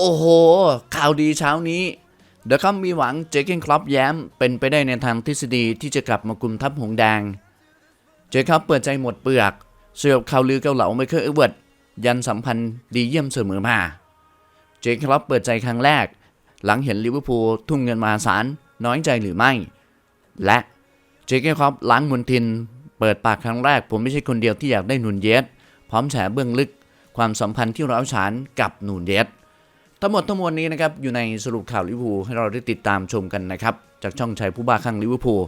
โอ้โห ข่าวดีเช้านี้เดอะคัมมีหวังเจเกนคลับแย้ม เป็นไปได้ในทางทฤษฎีที่จะกลับมากลุ่มทัพหงแดง เจครับเปิดใจหมดเปลือกเสือบข่าวลือเกาเหลาไมเคิลเอเวิร์ดยันสัมพันธ์ดีเยี่ยมเสมอมา เจครับเปิดใจครั้งแรก หลังเห็นลิเวอร์พูลทุ่มเงินมหาศาลน้อยใจหรือไม่ และเจเกนคลับล้างมนทิน เปิดปากครั้งแรก ผมไม่ใช่คนเดียวที่อยากได้นูนเยสพร้อมแฉเบื้องลึก ความสัมพันธ์ที่ร้าวฉานกับนูนเยส ทั้งหมดทั้งมวลนี้นะครับอยู่ในสรุปข่าวลิเวอร์พูลให้เราได้ติดตามชมกันนะครับจากช่องชัยผู้บ้าข้างลิเวอร์พูล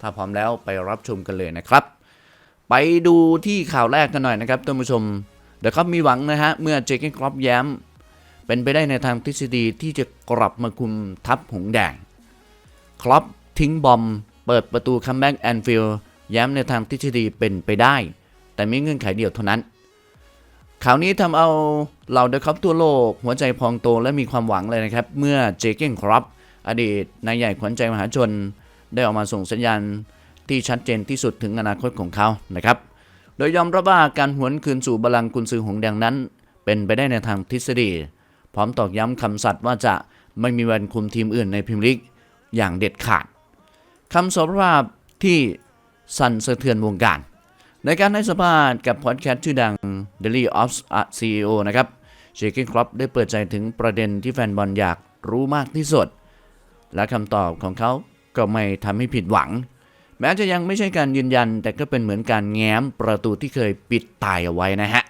ถ้าพร้อมแล้วไปรับชมกันเลยนะครับ ไปดูที่ข่าวแรกกันหน่อยนะครับท่านผู้ชมเดี๋ยวครับมีหวังนะฮะเมื่อเจคเกนครอปแย้ม เป็นไปได้ในทางทฤษฎีที่จะกลับมาคุมทัพหงแดงครอปทิ้งบอมเปิดประตูคัมแบ็กแอนฟิลด์แย้มในทางทฤษฎีเป็นไปได้ แต่มีเงื่อนไขเดียวเท่านั้นข่าวนี้ทำเอา เหล่าเดอะคัพทั่วโลก หัวใจพองโตและมีความหวังเลยนะครับ เมื่อเจเกนครอปอดีตนายใหญ่ขวัญใจมหาชน ได้ออกมาส่งสัญญาณที่ชัดเจนที่สุดถึงอนาคตของเขานะครับ โดยยอมรับว่าการหวนคืนสู่บัลลังกุนซือหงแดงนั้น เป็นไปได้ในทางทฤษฎี พร้อมตอกย้ำคำสัตย์ว่าจะไม่มีวันคุมทีมอื่นในพรีเมียร์ลีกอย่างเด็ดขาดคำสารภาพที่สั่นสะเทือนวงการ ในการให้สัมภาษณ์กับพอดแคสต์ชื่อดัง Daily of CEO นะครับ เชคเกนครอปได้เปิดใจถึงประเด็นที่แฟนบอลอยากรู้มากที่สุด และคำตอบของเขาก็ไม่ทำให้ผิดหวัง แม้จะยังไม่ใช่การยืนยัน แต่ก็เป็นเหมือนการแง้มประตูที่เคยปิดตายเอาไว้นะฮะ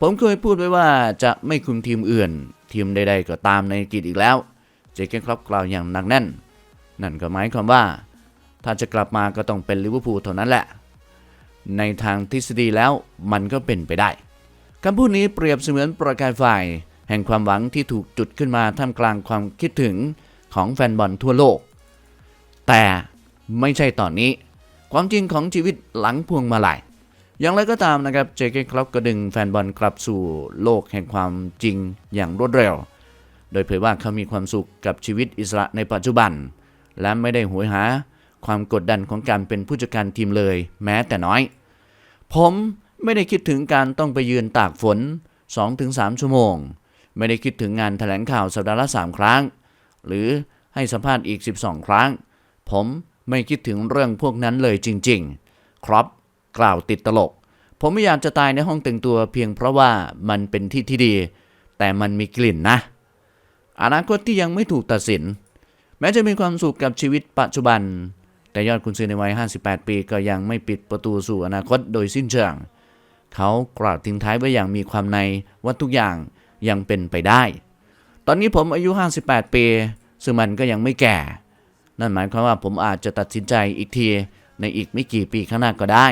ผมเคยพูดไว้ว่าจะไม่คุมทีมอื่น ทีมใด ๆ ก็ตามในอังกฤษอีกแล้ว เจเกนครอปกล่าวอย่างหนักแน่น นั่นก็หมายความว่า ถ้าจะกลับมาก็ต้องเป็นลิเวอร์พูลเท่านั้นแหละ ในทางทฤษฎีแล้วมันก็เป็นไปได้ คำพูดนี้เปรียบเสมือนประกายไฟแห่งความหวังที่ถูกจุดขึ้นมาท่ามกลางความคิดถึงของแฟนบอลทั่วโลก แต่ไม่ใช่ตอนนี้ ความจริงของชีวิตหลังพวงมาลัยอย่างไรก็ตามนะครับเจเกนคลับก็ดึงแฟนบอลกลับสู่โลกแห่งความจริงอย่างรวดเร็ว โดยเผยว่าเขามีความสุขกับชีวิตอิสระในปัจจุบัน และไม่ได้หวยหาความกดดันของการเป็นผู้จัดการทีมเลย แม้แต่น้อย ผม ไม่ได้คิดถึงการต้องไปยืนตากฝน 2-3 ชั่วโมง ไม่ได้คิดถึงงานแถลงข่าวสัปดาห์ละ 3 ครั้ง หรือให้สัมภาษณ์อีก 12 ครั้ง ผมไม่คิดถึงเรื่องพวกนั้นเลยจริง ๆ ครับ กล่าวติดตลก ผมไม่อยากจะตายในห้องแต่งตัวเพียงเพราะว่ามันเป็นที่ที่ดี แต่มันมีกลิ่นนะ อนาคตที่ยังไม่ถูกตัดสิน แม้จะมีความสุขกับชีวิตปัจจุบัน แต่ยอดคุณซื้อในวัย 58 ปีก็ยังไม่ปิดประตูสู่อนาคตโดยสิ้นเชิง เขากล่าวทิ้งท้ายไว้อย่างมีความในว่าทุกอย่างยังเป็นไปได้ ตอนนี้ผมอายุ 58 ปี ซึ่งมันก็ยังไม่แก่ นั่นหมายความว่าผมอาจจะตัดสินใจอีกทีในอีกไม่กี่ปีข้างหน้าก็ได้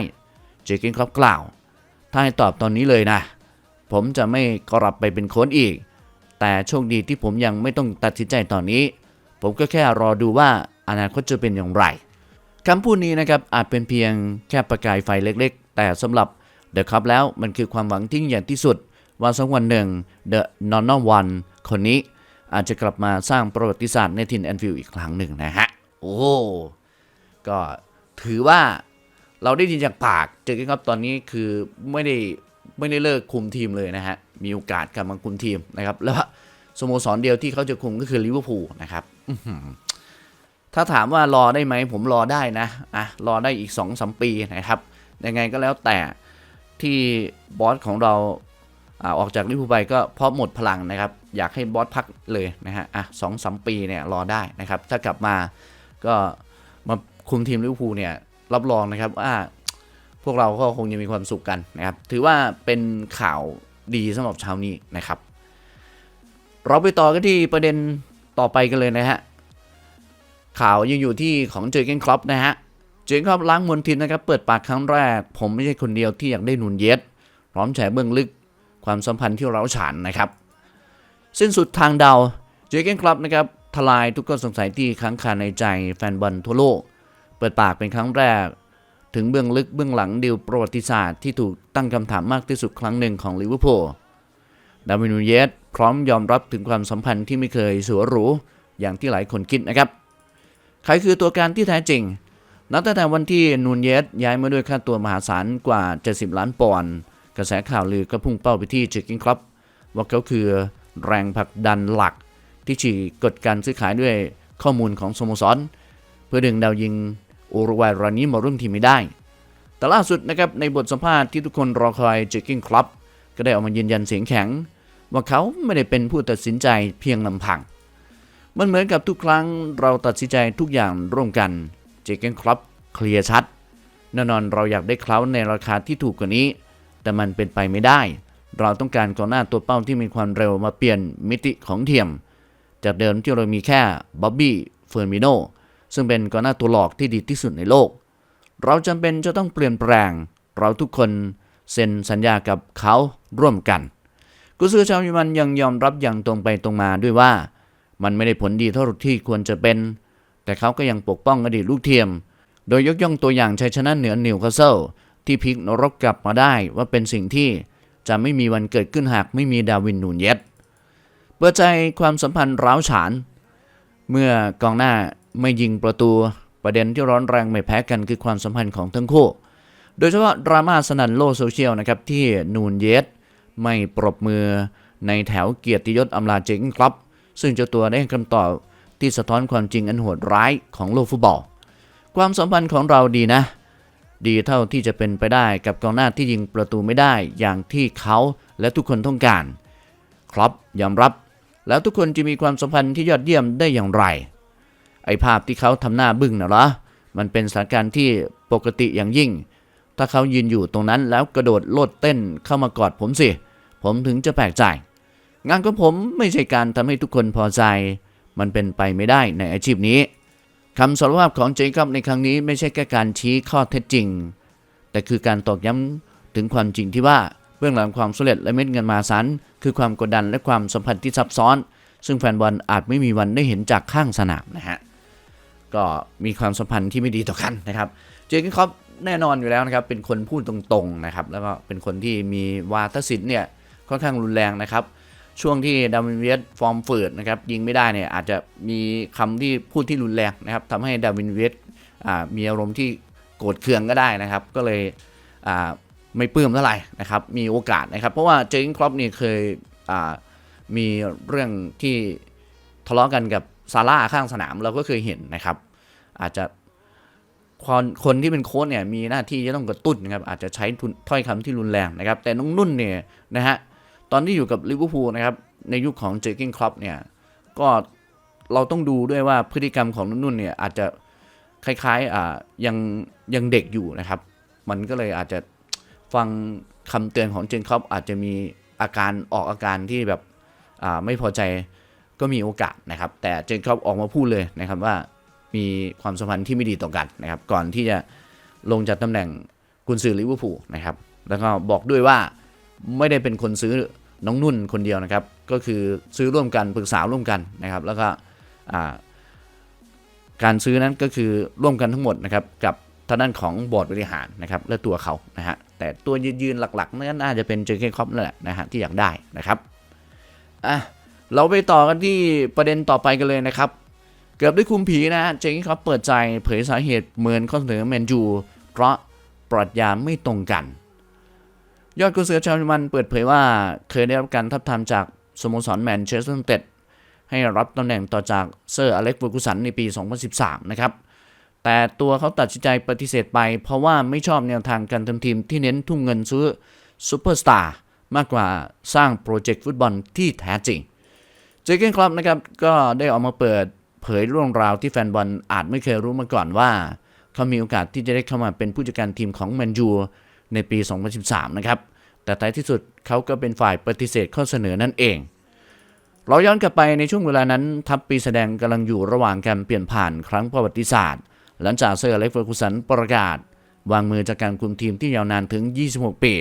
เจคินครอปกล่าว ถ้าให้ตอบตอนนี้เลยนะ ผมจะไม่กลับไปเป็นโค้ชอีก แต่โชคดีที่ผมยังไม่ต้องตัดสินใจตอนนี้ ผมก็แค่รอดูว่าอนาคตจะเป็นอย่างไรคำพูดนี้นะครับอาจเป็นเพียงแค่ประกายไฟเล็กๆ แต่สำหรับ เดอะคัพแล้วมันคือความหวังที่ยิ่งใหญ่ที่สุด ว่าสักวันหนึ่งเดอะนอนนวันคนนี้อาจจะกลับมาสร้างประวัติศาสตร์ในทินแอนฟิลอีกครั้งหนึ่งนะฮะ โอ้ก็ถือว่าเราได้ยินจากปากเจอกันครับตอนนี้คือไม่ได้ไม่ได้เลิกคุมทีมเลยนะฮะ มีโอกาสกลับมาคุมทีมนะครับ แล้วสโมสรเดียวที่เขาจะคุมก็คือลิเวอร์พูลนะครับถ้าถามว่ารอได้ไหมผมรอได้นะอะรอได้อีก2อสปีนะครับยังไงก็แล้วแต่ ที่บอสของเราอาออกจากลิเวอร์พูลไปก็เพราะหมดพลังนะครับ อยากให้บอสพักเลยนะฮะอะสองสามปีเนี่ยรอได้นะครับ ถ้ากลับมาก็มาคุมทีมลิเวอร์พูลเนี่ยรับรองนะครับว่าพวกเราก็คงจะมีความสุขกันนะครับ ถือว่าเป็นข่าวดีสำหรับเช้านี้นะครับ เราไปต่อกันที่ประเด็นต่อไปกันเลยนะฮะข่าวยังอยู่ที่ของเจอเกนครอปนะฮะ เจอเกนครอปล้างมลทินนะครับเปิดปากครั้งแรก ผมไม่ใช่คนเดียวที่อยากได้หนุนเย็ดพร้อมแฉเบื้องลึกความสัมพันธ์ที่เราฉานนะครับ สิ้นสุดทางเดาเจอเกนครอปนะครับทลายทุกข้อสงสัยที่ค้างคาในใจแฟนบอลทั่วโลก เปิดปากเป็นครั้งแรก ถึงเบื้องลึกเบื้องหลังดีลประวัติศาสตร์ที่ถูกตั้งคำถามมากที่สุดครั้งหนึ่งของลิเวอร์พูลดาวินูเยสพร้อมยอมรับถึงความสัมพันธ์ที่ไม่เคยสัวหรูอย่างที่หลายคนคิดนะครับ ใครคือตัวการที่แท้จริง นับตั้งแต่วันที่นูนเยสย้ายมาด้วยค่าตัวมหาศาลกว่า 70 ล้านปอนด์กระแสข่าวลือก็พุ่งเป้าไปที่เจคกินคลับว่าเขาคือแรงผลักดันหลัก ที่ฉีกกฎการซื้อขายด้วยข้อมูลของสโมสร เพื่อดึงดาวยิงอุรุกวัยรายนี้มาร่วมทีมไม่ได้ แต่ล่าสุดนะครับในบทสัมภาษณ์ที่ทุกคนรอคอยเจคกิ้งคลับก็ได้ออกมายืนยันเสียงแข็ง ว่าเขาไม่ได้เป็นผู้ตัดสินใจเพียงลำพัง มันเหมือนกับทุกครั้งเราตัดสินใจทุกอย่างร่วมกัน เจคกิ้งคลับเคลียร์ชัดแน่นอนเราอยากได้เขาในราคาที่ถูกกว่านี้ แต่มันเป็นไปไม่ได้ เราต้องการกองหน้าตัวเป้าที่มีความเร็วมาเปลี่ยนมิติของเทียม จากเดิมที่เรามีแค่บ๊อบบี้เฟอร์มิโนซึ่งเป็นกองหน้าตัวหลอกที่ดีที่สุดในโลก เราจำเป็นจะต้องเปลี่ยนแปลง เราทุกคนเซ็นสัญญากับเขาร่วมกัน กุซือชาวเยอรมันยังยอมรับอย่างตรงไปตรงมาด้วยว่า มันไม่ได้ผลดีเท่าที่ควรจะเป็น แต่เขาก็ยังปกป้องอดีตลูกเทียม โดยยกย่องตัวอย่างชัยชนะเหนือนิวคาสเซิลที่พลิกนรกกลับมาได้ว่าเป็นสิ่งที่จะไม่มีวันเกิดขึ้นหากไม่มีดาวินนูนเยสเปิดใจความสัมพันธ์ร้าวฉาน เมื่อกองหน้าไม่ยิงประตูประเด็นที่ร้อนแรงไม่แพ้กันคือความสัมพันธ์ของทั้งคู่ โดยเฉพาะดราม่าสนั่นโลกโซเชียลนะครับที่นูนเยสไม่ปรบมือในแถวเกียรติยศอำลาเจงครับ ซึ่งเจ้าตัวได้คำตอบ ที่สะท้อนความจริงอันโหดร้ายของโลกฟุตบอล ความสัมพันธ์ของเราดีนะ ดีเท่าที่จะเป็นไปได้กับกองหน้าที่ยิงประตูไม่ได้อย่างที่เขาและทุกคนต้องการ ครับยอมรับ แล้วทุกคนจะมีความสัมพันธ์ที่ยอดเยี่ยมได้อย่างไร ไอภาพที่เขาทำหน้าบึ้งนะเหรอมันเป็นสถานการณ์ที่ปกติอย่างยิ่ง ถ้าเขายืนอยู่ตรงนั้นแล้วกระโดดโลดเต้นเข้ามากอดผมสิ ผมถึงจะแปลกใจ งานของผมไม่ใช่การทำให้ทุกคนพอใจ มันเป็นไปไม่ได้ในอาชีพนี้คำสารภาพของเจคอบในครั้งนี้ไม่ใช่แค่การชี้ข้อเท็จจริง แต่คือการตอกย้ำถึงความจริงที่ว่าเบื้องหลังความสำเร็จและเม็ดเงินมหาศาลคือความกดดันและความสัมพันธ์ที่ซับซ้อน ซึ่งแฟนบอลอาจไม่มีวันได้เห็นจากข้างสนามนะฮะก็มีความสัมพันธ์ที่ไม่ดีต่อกันนะครับเจคอบแน่นอนอยู่แล้วนะครับเป็นคนพูดตรงๆนะครับแล้วก็เป็นคนที่มีวาทศิลป์เนี่ยค่อนข้างรุนแรงนะครับ ช่วงที่ดาวินเวสฟอร์มฝืดนะครับยิงไม่ได้เนี่ยอาจจะมีคำที่พูดที่รุนแรงนะครับทำให้ดาวินเวสอ่ามีอารมณ์ที่โกรธเคืองก็ได้นะครับ ก็เลยไม่ปลื้มเท่าไหร่นะครับมีโอกาสนะครับ เพราะว่าเจคครอปนี่เคยมีเรื่องที่ทะเลาะกันกับซาร่าข้างสนามเราก็เคยเห็นนะครับ อาจจะคนคนที่เป็นโค้ชเนี่ยมีหน้าที่จะต้องกระตุ้นนะครับอาจจะใช้ถ้อยคำที่รุนแรงนะครับ แต่น้องนุ่นเนี่ยนะฮะ ตอนที่อยู่กับลิเวอร์พูลนะครับ ในยุคของเจอร์กินครอปเนี่ย ก็เราต้องดูด้วยว่าพฤติกรรมของนุ่นเนี่ยอาจจะคล้ายๆอ่ายังยังเด็กอยู่นะครับ มันก็เลยอาจจะฟังคำเตือนของเจนครอปอาจจะมีอาการออกอาการที่แบบอ่าไม่พอใจก็มีโอกาสนะครับ แต่เจนครอปออกมาพูดเลยนะครับว่ามีความสัมพันธ์ที่ไม่ดีต่อกันนะครับ ก่อนที่จะลงจากตำแหน่งกุนซือลิเวอร์พูลนะครับ แล้วก็บอกด้วยว่าไม่ได้เป็นคนซื้อ น้องนุ่นคนเดียวนะครับ ก็คือซื้อร่วมกันปรึกษาร่วมกันนะครับ แล้วก็การซื้อนั้นก็คือร่วมกันทั้งหมดนะครับกับทางด้านของบอร์ดบริหารนะครับและตัวเขานะฮะแต่ตัวยืนๆหลักๆนั้นน่าจะเป็นเจอร์เคนคอปนั่นแหละนะฮะที่อยากได้นะครับอะเราไปต่อกันที่ประเด็นต่อไปกันเลยนะครับ เกือบได้คุมผีนะฮะเจงครับเปิดใจเผยสาเหตุเหมือนข้อเสนอแมนจูเพราะปรัชญาไม่ตรงกัน ยอดกุญสือชาวเยอรมันเปิดเผยว่าเคยได้รับการทับทามจากสโมสรแมนเชสเตอร์ยูไนเต็ดให้รับตำแหน่งต่อจากเซอร์อเล็กซ์เฟอร์กูสันในปี 2013 นะครับ แต่ตัวเขาตัดสินใจปฏิเสธไป เพราะว่าไม่ชอบแนวทางการทำทีมที่เน้นทุ่มเงินซื้อซูเปอร์สตาร์มากกว่าสร้างโปรเจกต์ฟุตบอลที่แท้จริง เจเกนคลับนะครับก็ได้ออกมาเปิดเผยเรื่องราวที่แฟนบอลอาจไม่เคยรู้มาก่อนว่า เขามีโอกาสที่จะได้เข้ามาเป็นผู้จัดการทีมของแมนยู ในปี 2013 นะครับ แต่ท้ายที่สุดเขาก็เป็นฝ่ายปฏิเสธข้อเสนอนั่นเอง เราย้อนกลับไปในช่วงเวลานั้น ทัพปีแสดงกำลังอยู่ระหว่างการเปลี่ยนผ่านครั้งประวัติศาสตร์ หลังจากเซอร์เล็กเฟอร์กูสันประกาศ วางมือจากการคุมทีมที่ยาวนานถึง 26 ปี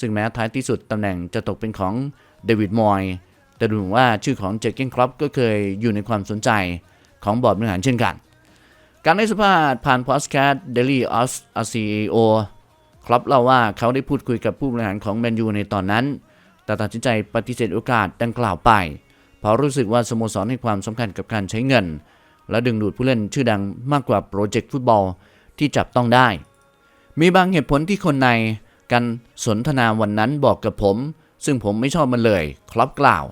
ซึ่งแม้ท้ายที่สุดตำแหน่งจะตกเป็นของเดวิดมอยแต่ดูเหมือนว่าชื่อของเจคเกนครอปก็เคยอยู่ในความสนใจของบอร์ดบริหารเช่นกัน การให้สัมภาษณ์ผ่านพอดแคสต์ Daily Us CEO ครับเล่าว่าเขาได้พูดคุยกับผู้บริหารของแมนยูในตอนนั้น แต่ตัดสินใจปฏิเสธโอกาสดังกล่าวไป เพราะรู้สึกว่าสโมสรให้ความสำคัญกับการใช้เงิน และดึงดูดผู้เล่นชื่อดังมากกว่าโปรเจกต์ฟุตบอลที่จับต้องได้ มีบางเหตุผลที่คนในการสนทนาวันนั้นบอกกับผม ซึ่งผมไม่ชอบมันเลยครอปกล่าว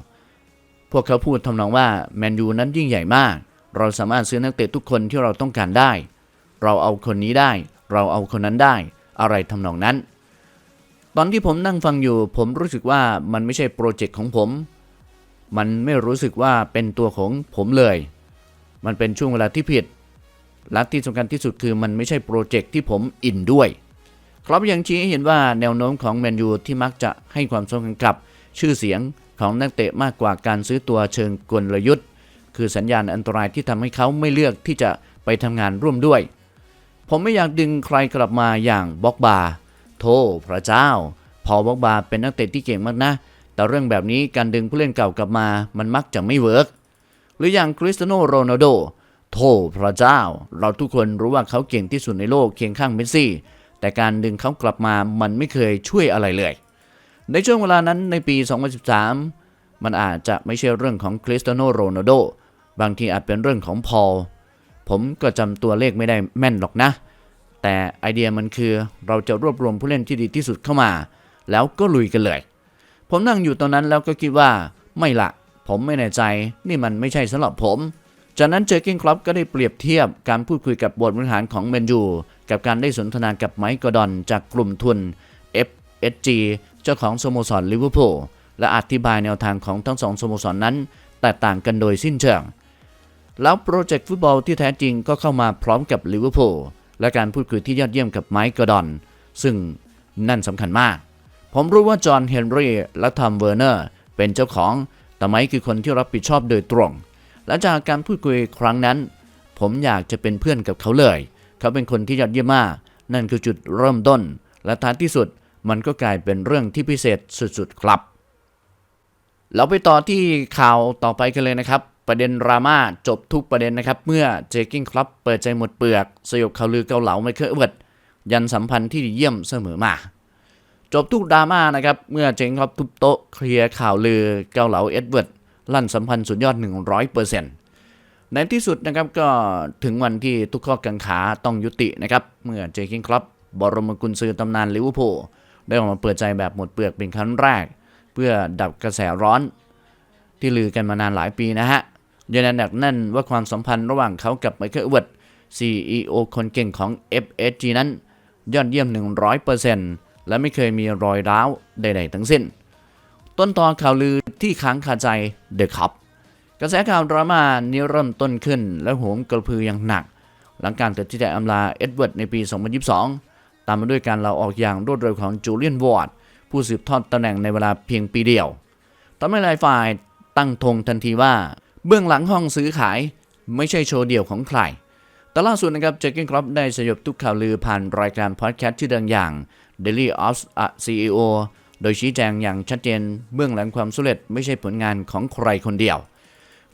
พวกเขาพูดทำนองว่าแมนยูนั้นยิ่งใหญ่มาก เราสามารถซื้อนักเตะทุกคนที่เราต้องการได้ เราเอาคนนี้ได้ เราเอาคนนั้นได้ อะไรทำนองนั้น ตอนที่ผมนั่งฟังอยู่ ผมรู้สึกว่ามันไม่ใช่โปรเจกต์ของผม มันไม่รู้สึกว่าเป็นตัวของผมเลย มันเป็นช่วงเวลาที่ผิดและที่สำคัญที่สุดคือมันไม่ใช่โปรเจกต์ที่ผมอินด้วยครับยังชี้ให้เห็นว่าแนวโน้มของแมนยูที่มักจะให้ความสำคัญกับ ชื่อเสียงของนักเตะมากกว่าการซื้อตัวเชิงกลยุทธ์ คือสัญญาณอันตรายที่ทำให้เขาไม่เลือกที่จะไปทำงานร่วมด้วย ผมไม่อยากดึงใครกลับมาอย่างบ็อกบาโธพระเจ้า พอบ็อกบาเป็นนักเตะที่เก่งมากนะ แต่เรื่องแบบนี้การดึงผู้เล่นเก่ากลับมามันมักจะไม่เวิร์กหรืออย่างคริสเตียโนโรนัลโดโธพระเจ้า เราทุกคนรู้ว่าเขาเก่งที่สุดในโลกเคียงข้างเมสซี่ แต่การดึงเขากลับมามันไม่เคยช่วยอะไรเลย ในช่วงเวลานั้นในปี 2013 มันอาจจะไม่ใช่เรื่องของคริสเตียโนโรนัลโดบางทีอาจเป็นเรื่องของพอล ผมก็จำตัวเลขไม่ได้แม่นหรอกนะ แต่ไอเดียมันคือเราจะรวบรวมผู้เล่นที่ดีที่สุดเข้ามา แล้วก็ลุยกันเลย ผมนั่งอยู่ตรงนั้นแล้วก็คิดว่าไม่ละ ผมไม่แน่ใจ นี่มันไม่ใช่สำหรับผม จากนั้นเจอกินคลับก็ได้เปรียบเทียบการพูดคุยกับบทบริหารของแมนยู กับการได้สนทนากับไมค์กอร์ดอนจากกลุ่มทุน FSG เจ้าของสโมสรลิเวอร์พูลและอธิบายแนวทางของทั้งสองสโมสรนนั้น แตกต่างกันโดยสิ้นเชิง แล้วโปรเจกต์ฟุตบอลที่แท้จริงก็เข้ามาพร้อมกับลิเวอร์พูลและการพูดคุยที่ยอดเยี่ยมกับไมค์กอร์ดอน ซึ่งนั่นสำคัญมาก ผมรู้ว่าจอห์นเฮนรี่และทอมเวอร์เนอร์เป็นเจ้าของ แต่ไมค์คือคนที่รับผิดชอบโดยตรง และจากการพูดคุยครั้งนั้น ผมอยากจะเป็นเพื่อนกับเขาเลย เขาเป็นคนที่ยอดเยี่ยมมาก นั่นคือจุดเริ่มต้น และท้ายที่สุดมันก็กลายเป็นเรื่องที่พิเศษสุดๆครับ เราไปต่อที่ข่าวต่อไปกันเลยนะครับ ประเด็นดราม่าจบทุกประเด็นนะครับ เมื่อเจคิงคลับเปิดใจหมดเปลือก สยบข่าวลือเกาเหลาไมเคิลเวิร์ดยันสัมพันธ์ที่ดีเยี่ยมเสมอมา จบทุกดราม่านะครับ เมื่อเจงคลับทุบโต๊ะเคลียร์ข่าวลือเกาเหลาเอ็ดเวิร์ดลั่นสัมพันธ์สุดยอด 100%ในที่สุดนะครับก็ถึงวันที่ทุกข้อกังขาต้องยุตินะครับเมื่อเจคิงคลับบรมกุญซือตำนานลิเวอร์พูลได้ออกมาเปิดใจแบบหมดเปลือกเป็นครั้งแรก เพื่อดับกระแสร้อนที่ลือกันมานานหลายปีนะฮะ ยืนยันหนักแน่นว่าความสัมพันธ์ระหว่างเขากับไมเคิลเวิร์ด CEO คนเก่งของ FSG นั้น ยอดเยี่ยม 100%และไม่เคยมีรอยร้าวใด ๆ ทั้งสิ้น ต้นตอข่าวลือที่ค้างคาใจเดอะคับกระแสข่าวดราม่านี้เริ่มต้นขึ้น และโหมกระพืออย่างหนัก หลังการตัดสินใจอำลาเอ็ดเวิร์ดในปี 2022 ตามมาด้วยการลาออกอย่างรวดเร็วของจูเลียนวอร์ดผู้สืบทอดตำแหน่งในเวลาเพียงปีเดียวทำให้หลายฝ่ายตั้งธงทันทีว่า เบื้องหลังห้องซื้อขายไม่ใช่โชว์เดี่ยวของใคร แต่ล่าสุดนะครับเจคกินครอปได้สยบทุกข่าวลือผ่านรายการพอดแคสต์ชื่อดังอย่าง Daily of a CEO โดยชี้แจงอย่างชัดเจนเบื้องหลังความสำเร็จไม่ใช่ผลงานของใครคนเดียว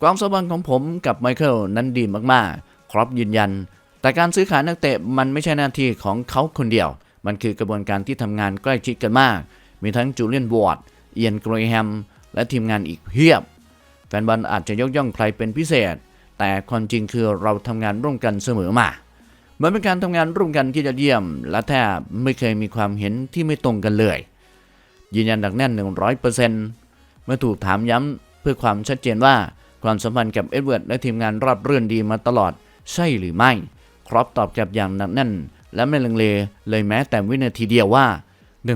ความสัมพันธ์ของผมกับไมเคิลนั้นดีมากๆ ครอปยืนยัน แต่การซื้อขายนักเตะมันไม่ใช่หน้าที่ของเขาคนเดียว มันคือกระบวนการที่ทำงานใกล้ชิดกันมาก มีทั้งจูเลียนวอร์ด เอียนกรยแฮม และทีมงานอีกเพียบ แฟนบอลอาจจะยกย่องใครเป็นพิเศษ แต่ความจริงคือเราทำงานร่วมกันเสมอมาเหมันเป็นการทำงานร่วมกันที่จะเยี่ยม และแทบไม่เคยมีความเห็นที่ไม่ตรงกันเลย ยืนยันหนักแน่น 100%เมื่อถูกถามย้ำเพื่อความชัดเจนว่าความสัมพันธ์กับเอ็ดเวิร์ดและทีมงานรับเรื่อนดีมาตลอดใช่หรือไม่ ครอปตอบกลับอย่างหนักแน่น และไม่ลังเลเลยแม้แต่วินาทีเดียวว่า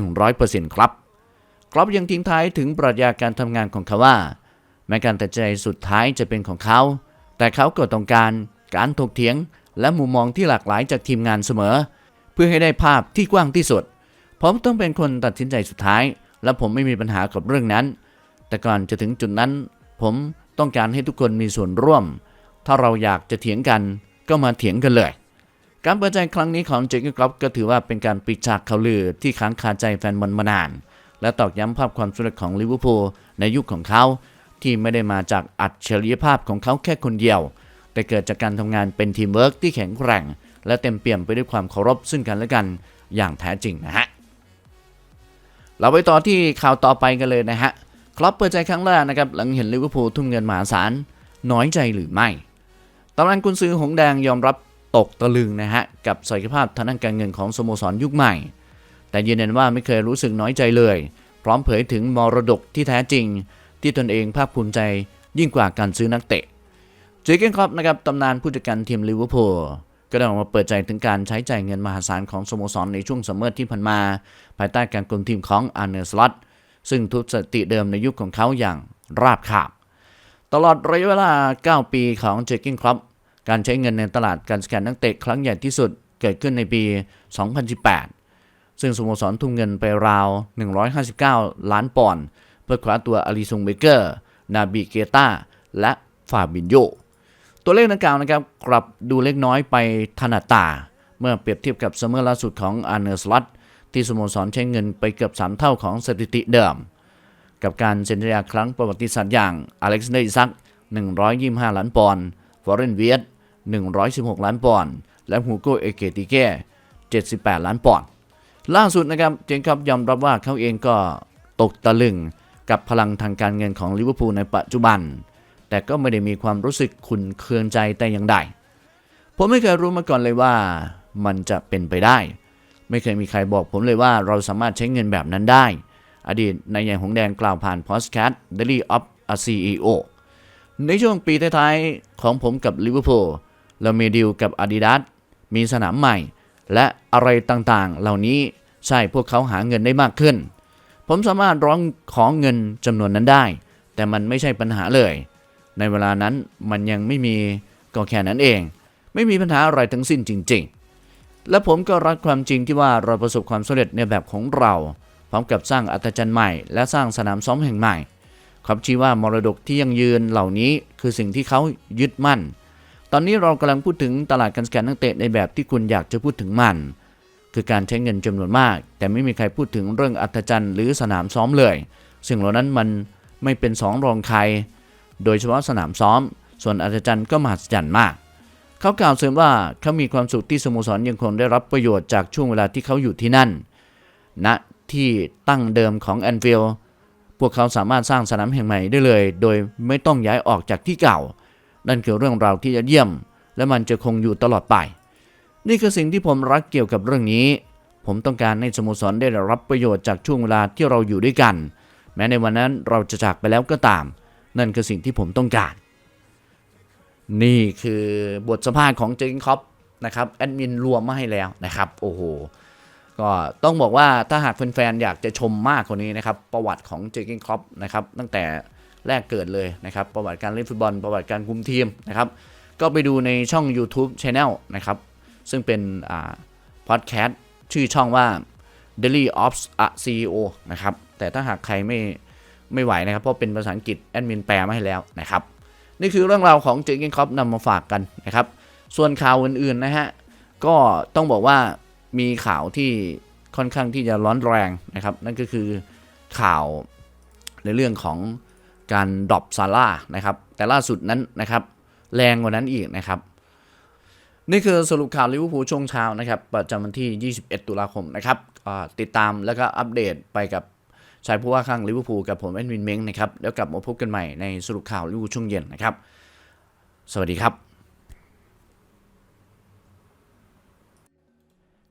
100%ครับครอปยังทิ้งท้ายถึงปรัชญาการทำงานของเขาว่า แม้การตัดใจสุดท้ายจะเป็นของเขา แต่เขาก็ต้องการการถกเถียง และมุมมองที่หลากหลายจากทีมงานเสมอ เพื่อให้ได้ภาพที่กว้างที่สุด ผมต้องเป็นคนตัดสินใจสุดท้าย และผมไม่มีปัญหากับเรื่องนั้น แต่ก่อนจะถึงจุดนั้น ผมต้องการให้ทุกคนมีส่วนร่วม ถ้าเราอยากจะเถียงกันก็มาเถียงกันเลย การเปิดใจครั้งนี้ของเจคกี้กรอบก็ถือว่าเป็นการปิดฉากข่าวลือที่ค้างคาใจแฟนบอลมานาน และตอกย้ำภาพความสำเร็จของลิเวอร์พูลในยุคของเขา ที่ไม่ได้มาจากอัจฉริยภาพของเขาแค่คนเดียว แต่เกิดจากการทำงานเป็นทีมเวิร์กที่แข็งแกร่ง และเต็มเปี่ยมไปด้วยความเคารพซึ่งกันและกันอย่างแท้จริงนะฮะเราไปต่อที่ข่าวต่อไปกันเลยนะฮะคลับเปิดใจครั้งแรกนะครับหลังเห็นลิเวอร์พูลทุ่มเงินมหาศาลน้อยใจหรือไม่ตำนานกุนซือหงแดงยอมรับตกตะลึงนะฮะกับศักยภาพทางด้านการเงินของสโมสรยุคใหม่ แต่ยืนยันว่าไม่เคยรู้สึกน้อยใจเลย พร้อมเผยถึงมรดกที่แท้จริง ที่ตนเองภาคภูมิใจยิ่งกว่าการซื้อนักเตะเจเกนคล็อปนะครับตำนานผู้จัดการทีมลิเวอร์พูลก็ได้ออกมาเปิดใจถึงการใช้จ่ายเงินมหาศาลของสโมสรในช่วงซัมเมอร์ที่ผ่านมา ภายใต้การคุมทีมของอาร์เนสลอตซึ่งทุบสถิติเดิมในยุคของเขาอย่างราบคาบ ตลอดระยะเวลา 9 ปีของเจเกนคล็อปการใช้เงินในตลาดการสแกนนักเตะครั้งใหญ่ที่สุดเกิดขึ้นในปี 2018 ซึ่งสโมสรทุ่มเงินไปราว 159 ล้านปอนด์ เพื่อคว้าตัวอาริซุงเบเกอร์ นาบิเกตาและฟาบินโย ตัวเลขดังกล่าวนะครับกลับดูเล็กน้อยไปถนัดตา เมื่อเปรียบเทียบกับซัมเมอร์ล่าสุดของอาร์เนอร์สลอตที่สโมสรใช้เงินไปเกือบ 3 เท่าของสถิติเดิม กับการเซ็นสัญญาครั้งประวัติศาสตร์อย่างอเล็กซานเดอร์อิซัก125 ล้านปอนด์ฟอร์เรนเวียต116 ล้านปอนด์และฮูโกเอเกติเก้78 ล้านปอนด์ล่าสุดนะครับเจนครับยอมรับว่าเขาเองก็ตกตะลึง กับพลังทางการเงินของลิเวอร์พูลในปัจจุบัน แต่ก็ไม่ได้มีความรู้สึกขุนเคืองใจแต่อย่างใด ผมไม่เคยรู้มาก่อนเลยว่ามันจะเป็นไปได้ ไม่เคยมีใครบอกผมเลยว่าเราสามารถใช้เงินแบบนั้นได้ อดีตนายใหญ่หงแดงกล่าวผ่านพอสแคสต์ Daily of a CEO ในช่วงปีท้ายๆของผมกับลิเวอร์พูลเรามีดีลกับ Adidas มีสนามใหม่ และอะไรต่างๆ เหล่านี้ใช่พวกเขาหาเงินได้มากขึ้น ผมสามารถร้องขอเงินจำนวนนั้นได้ แต่มันไม่ใช่ปัญหาเลย ในเวลานั้นมันยังไม่มีก็แค่นั้นเอง ไม่มีปัญหาอะไรทั้งสิ้นจริง ๆ และผมก็รักความจริงที่ว่าเราประสบความสำเร็จในแบบของเรา พร้อมกับสร้างอัตจันทร์ใหม่ และสร้างสนามซ้อมแห่งใหม่ความชี้ว่ามรดกที่ยังยืนเหล่านี้คือสิ่งที่เขายึดมั่น ตอนนี้เรากำลังพูดถึงตลาดการสแกนนักเตะในแบบที่คุณอยากจะพูดถึงมัน คือการใช้เงินจำนวนมาก แต่ไม่มีใครพูดถึงเรื่องอัตจันทร์หรือสนามซ้อมเลย ซึ่งเหล่านั้นมันไม่เป็นสองรองใคร โดยเฉพาะสนามซ้อม ส่วนอัตจันทร์ก็มหัศจรรย์มาก เขากล่าวเสริมว่าเขามีความสุขที่สโมสรยังคงได้รับประโยชน์จากช่วงเวลาที่เขาอยู่ที่นั่นณที่ตั้งเดิมของแอนฟิลด์พวกเขาสามารถสร้างสนามแห่งใหม่ได้เลย โดยไม่ต้องย้ายออกจากที่เก่า นั่นคือเรื่องราวที่ยอดเยี่ยม และมันจะคงอยู่ตลอดไป นี่คือสิ่งที่ผมรักเกี่ยวกับเรื่องนี้ ผมต้องการให้สโมสรได้รับประโยชน์จากช่วงเวลาที่เราอยู่ด้วยกัน แม้ในวันนั้นเราจะจากไปแล้วก็ตาม นั่นคือสิ่งที่ผมต้องการ นี่คือบทสัมภาษณ์ของเจงคอปนะครับแอดมินรวมมาให้แล้วนะครับโอ้โหก็ต้องบอกว่าถ้าหากแฟนๆอยากจะชมมากกว่านี้นะครับประวัติของเจงคอปนะครับตั้งแต่แรกเกิดเลยนะครับประวัติการเล่นฟุตบอล ประวัติการคุมทีมนะครับก็ไปดูในช่อง YouTube Channel นะครับ ซึ่งเป็นพอดแคสต์ชื่อช่องว่า Daily of a CEO นะครับ แต่ถ้าหากใครไม่ไม่ไหวนะครับ เพราะเป็นภาษาอังกฤษแอดมินแปลมาให้แล้วนะครับ นี่คือเรื่องราวของเจอเกนคอปนำมาฝากกันนะครับ ส่วนข่าวอื่นๆนะฮะ ก็ต้องบอกว่ามีข่าวที่ค่อนข้างที่จะร้อนแรงนะครับ นั่นก็คือข่าวในเรื่องของการดรอปซาร่านะครับ แต่ล่าสุดนั้นนะครับ แรงกว่านั้นอีกนะครับ นี่คือสรุปข่าวลิเวอร์พูลช่วงเช้านะครับประจำวันที่ 21 ตุลาคมนะครับติดตามแล้วก็อัปเดตไปกับชายผู้ว่าข้างลิเวอร์พูลกับผมแอนวินเม้งนะครับ แล้วกลับมาพบกันใหม่ในสรุปข่าวลิเวอร์พูลช่วงเย็นนะครับ สวัสดีครับ